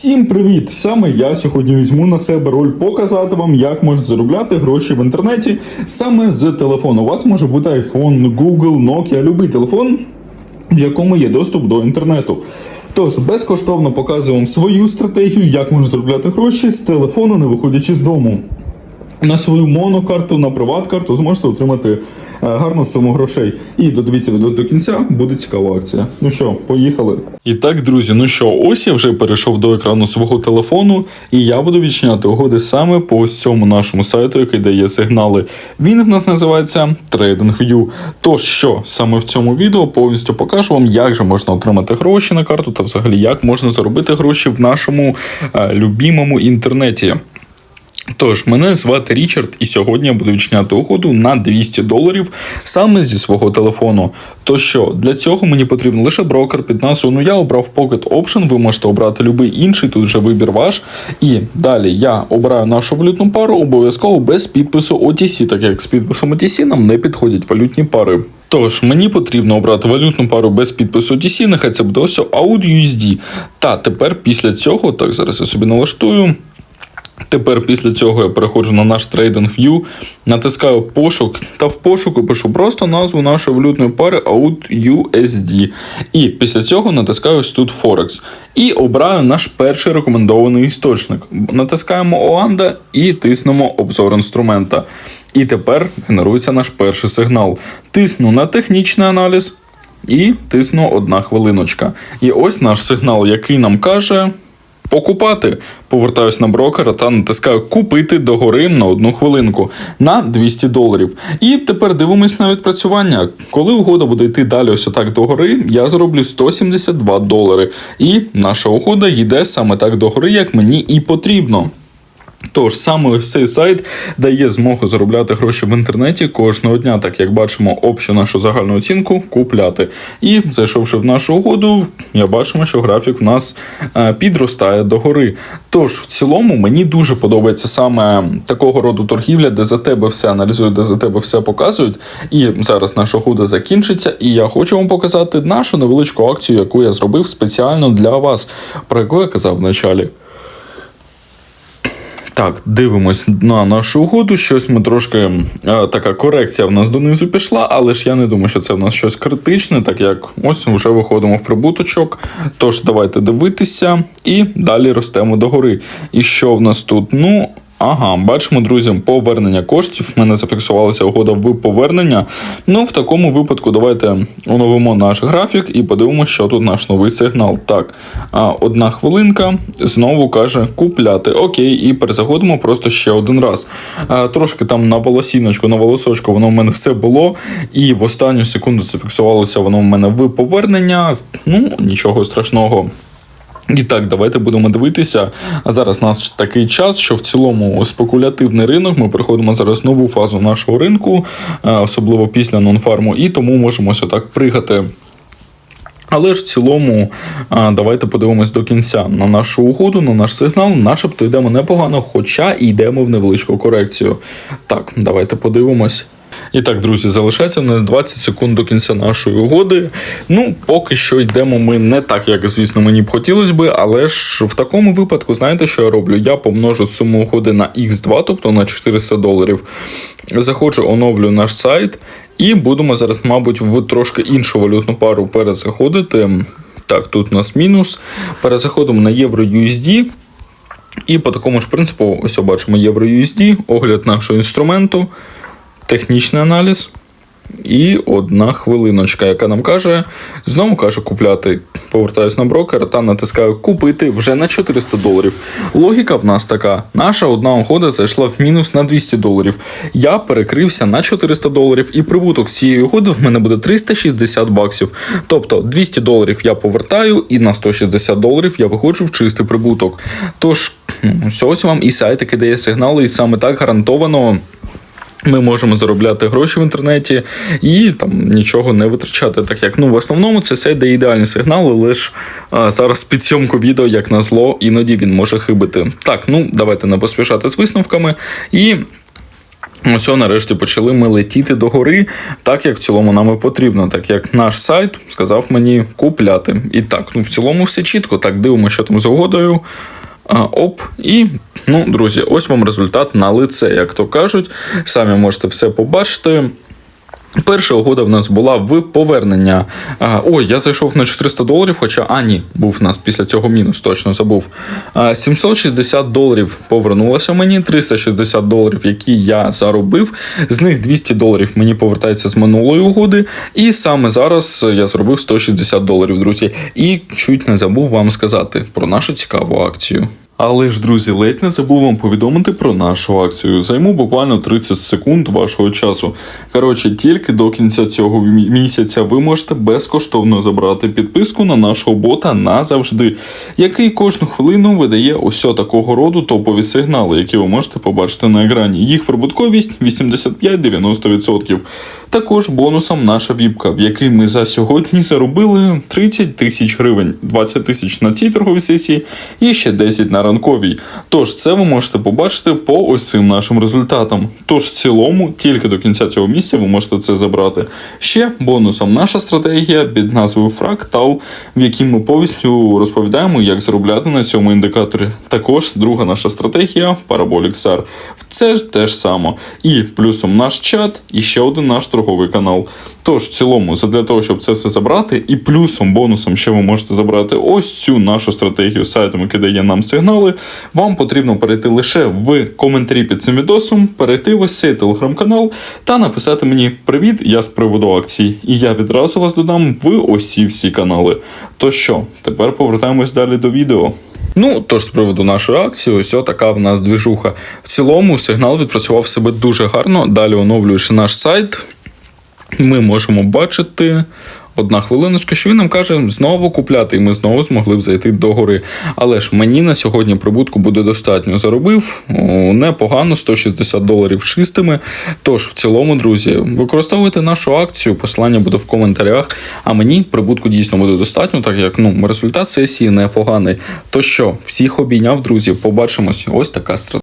Всім привіт! Саме я сьогодні візьму на себе роль показати вам, як можна заробляти гроші в інтернеті саме з телефону. У вас може бути iPhone, Google, Nokia, будь-який телефон, в якому є доступ до інтернету. Тож безкоштовно показую вам свою стратегію, як можна заробляти гроші з телефону, не виходячи з дому. На свою монокарту, на приват-карту зможете отримати е, гарну суму грошей. І додивіться відео до кінця, буде цікава акція. Ну що, поїхали. І так, друзі, ну що, ось я вже перейшов до екрану свого телефону, і я буду відчиняти угоди саме по ось цьому нашому сайту, який дає сигнали. Він в нас називається TradingView. Тож що, саме в цьому відео повністю покажу вам, як же можна отримати гроші на карту та взагалі як можна заробити гроші в нашому е, любімому інтернеті. Тож, мене звати Річард, і сьогодні я буду відчиняти угоду на 200 доларів саме зі свого телефону. То що, для цього мені потрібен лише брокер під назвою, ну я обрав Pocket Option, ви можете обрати будь-який інший, тут вже вибір ваш. І далі я обираю нашу валютну пару обов'язково без підпису OTC, так як з підписом OTC нам не підходять валютні пари. Тож, мені потрібно обрати валютну пару без підпису OTC, нехай це буде ось AUD Та тепер після цього, так зараз я собі налаштую. Тепер після цього я переходжу на наш TradingView, натискаю пошук та в пошуку пишу просто назву нашої валютної пари AUD-USD. І після цього натискаю ось тут Forex. І обираю наш перший рекомендований істочник. Натискаємо Оанда і тиснемо обзор інструмента. І тепер генерується наш перший сигнал. Тисну на технічний аналіз і тисну одна хвилиночка. І ось наш сигнал, який нам каже. Покупати. Повертаюсь на брокера та натискаю купити догори на одну хвилинку на 200 доларів. І тепер дивимось на відпрацювання. Коли угода буде йти далі ось отак догори, я зароблю 172 долари. І наша угода йде саме так догори, як мені і потрібно. Тож саме ось цей сайт дає змогу заробляти гроші в інтернеті кожного дня, так як бачимо общу нашу загальну оцінку купляти. І зайшовши в нашу угоду, я бачимо, що графік в нас е, підростає догори. Тож, в цілому, мені дуже подобається саме такого роду торгівля, де за тебе все аналізують, де за тебе все показують. І зараз наша угода закінчиться, і я хочу вам показати нашу невеличку акцію, яку я зробив спеціально для вас, про яку я казав в началі. Так, дивимось на нашу угоду. Щось ми трошки е, така корекція в нас донизу пішла, але ж я не думаю, що це в нас щось критичне, так як ось вже виходимо в прибуточок. Тож давайте дивитися і далі ростемо догори. І що в нас тут? Ну. Ага, бачимо, друзі, повернення коштів. В мене зафіксувалася угода в повернення. Ну, в такому випадку, давайте оновимо наш графік і подивимося, що тут наш новий сигнал. Так, одна хвилинка знову каже купляти. Окей, і перезаходимо просто ще один раз. Трошки там на волосіночку, на волосочку, воно в мене все було. І в останню секунду зафіксувалося воно в мене в повернення. Ну, нічого страшного. І так, давайте будемо дивитися. А зараз у нас такий час, що в цілому спекулятивний ринок. Ми приходимо зараз нову фазу нашого ринку, е, особливо після нонфарму, і тому можемо ось так пригати. Але ж в цілому, е, давайте подивимось до кінця на нашу угоду, на наш сигнал, начебто йдемо непогано, хоча йдемо в невеличку корекцію. Так, давайте подивимось. І так, друзі, залишається в нас 20 секунд до кінця нашої угоди. Ну, поки що йдемо ми не так, як, звісно, мені б хотілося би, але ж в такому випадку, знаєте, що я роблю? Я помножу суму угоди на X2, тобто на 400 доларів. Заходжу, оновлю наш сайт, і будемо зараз, мабуть, в трошки іншу валютну пару перезаходити. Так, тут у нас мінус. Перезаходимо на євро USD. І по такому ж принципу, ось бачимо євро USD, огляд нашого інструменту технічний аналіз. І одна хвилиночка, яка нам каже, знову каже купляти. Повертаюсь на брокер та натискаю купити вже на 400 доларів. Логіка в нас така: наша одна угода зайшла в мінус на 200 доларів. Я перекрився на 400 доларів, і прибуток цієї угоди в мене буде 360 баксів. Тобто 200 доларів я повертаю, і на 160 доларів я виходжу в чистий прибуток. Тож, ось вам і сайт, який дає сигнали, і саме так гарантовано. Ми можемо заробляти гроші в інтернеті і там нічого не витрачати. Так як ну в основному це все де ідеальні сигнали, лише зараз під зйомку відео, як на зло, іноді він може хибити. Так, ну давайте не поспішати з висновками і Ось нарешті почали ми летіти до гори, так як в цілому нам і потрібно, так як наш сайт сказав мені купляти. І так, ну в цілому все чітко. Так, дивимося, що там з угодою. А, оп, і ну, друзі, ось вам результат на лице, як то кажуть. Самі можете все побачити. Перша угода в нас була в повернення. Ой, я зайшов на 400 доларів, хоча а ні, був у нас після цього мінус, точно забув. 760 доларів повернулося мені, 360 доларів, які я заробив. З них 200 доларів мені повертається з минулої угоди. І саме зараз я зробив 160 доларів, друзі. І чуть не забув вам сказати про нашу цікаву акцію. Але ж, друзі, ледь не забув вам повідомити про нашу акцію. Займу буквально 30 секунд вашого часу. Коротше, тільки до кінця цього місяця ви можете безкоштовно забрати підписку на нашого бота назавжди, який кожну хвилину видає ось такого роду топові сигнали, які ви можете побачити на екрані. Їх прибутковість 85-90%. Також бонусом наша віпка, в якій ми за сьогодні заробили 30 тисяч гривень, 20 тисяч на цій торговій сесії і ще 10 на ранковій. Тож це ви можете побачити по ось цим нашим результатам. Тож в цілому, тільки до кінця цього місяця ви можете це забрати. Ще бонусом наша стратегія під назвою Фрактал, в якій ми повністю розповідаємо, як заробляти на цьому індикаторі. Також друга наша стратегія Parabolic SAR. Це ж те ж саме. І плюсом наш чат, і ще один наш торговий канал. Тож, в цілому, для того, щоб це все забрати, і плюсом, бонусом ще ви можете забрати ось цю нашу стратегію з сайтом, який дає нам сигнали. Вам потрібно перейти лише в коментарі під цим відосом, перейти в ось цей телеграм-канал та написати мені Привіт, я з приводу акцій. І я відразу вас додам в ось ці всі канали. То що, тепер повертаємось далі до відео. Ну, тож з приводу нашої акції, ось така в нас двіжуха. В цілому сигнал відпрацював себе дуже гарно. Далі оновлюючи наш сайт, ми можемо бачити. Одна хвилиночка, що він нам каже знову купляти, і ми знову змогли б зайти до гори. Але ж мені на сьогодні прибутку буде достатньо. Заробив непогано 160 доларів чистими. Тож, в цілому, друзі, використовуйте нашу акцію, посилання буде в коментарях. А мені прибутку дійсно буде достатньо, так як ну результат сесії непоганий. То що, всіх обійняв, друзі, побачимось. Ось така стратегія.